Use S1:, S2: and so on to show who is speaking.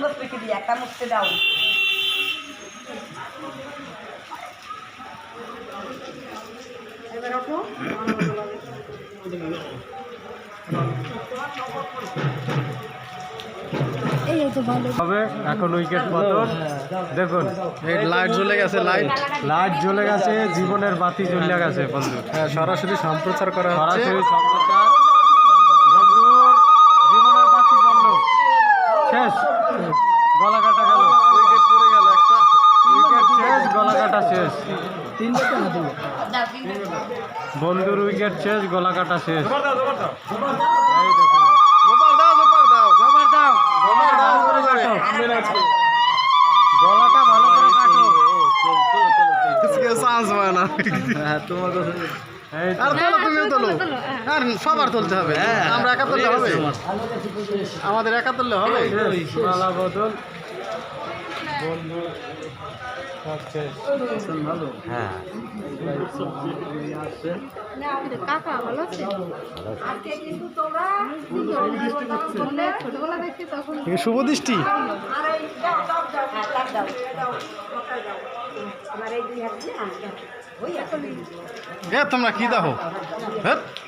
S1: আস্তে দাও? এবার ওঠো।
S2: হবে এখন উইকেট পতন দেখুন
S3: লাইট জ্বলে গেছে লাইট।
S2: লাইট জ্বলে গেছে জীবনের বাতি জ্বলে গেছে বন্ধু।
S3: হ্যাঁ, সরাসরি সম্প্রচার করা
S2: সরাসরি সম্প্রচার। বন্ধুর জীবনের বাতি জ্বললো। শেষ। গলা কাটা গেল।
S3: উইকেট পড়ে গেল একটা।
S2: উইকেট শেষ গলা কাটা শেষ।
S1: তিনটে দাও।
S2: বন্ধুর উইকেট শেষ গলা কাটা শেষ গলাটা ভালো করে কাটো।
S3: চান্স পায় না
S2: এই তো।
S3: আর তোলো তুমিও তোলো আর সবার তুলতে হবে। আমরা একা তুললে হবে? আমাদের একা তুললে হবে?
S2: বদল। বন্ধু হ্যাঁ
S3: শুভ দৃষ্টি?
S1: আর এই দাও দাও দাও হ্যাঁ তার দাও দাও ওটাই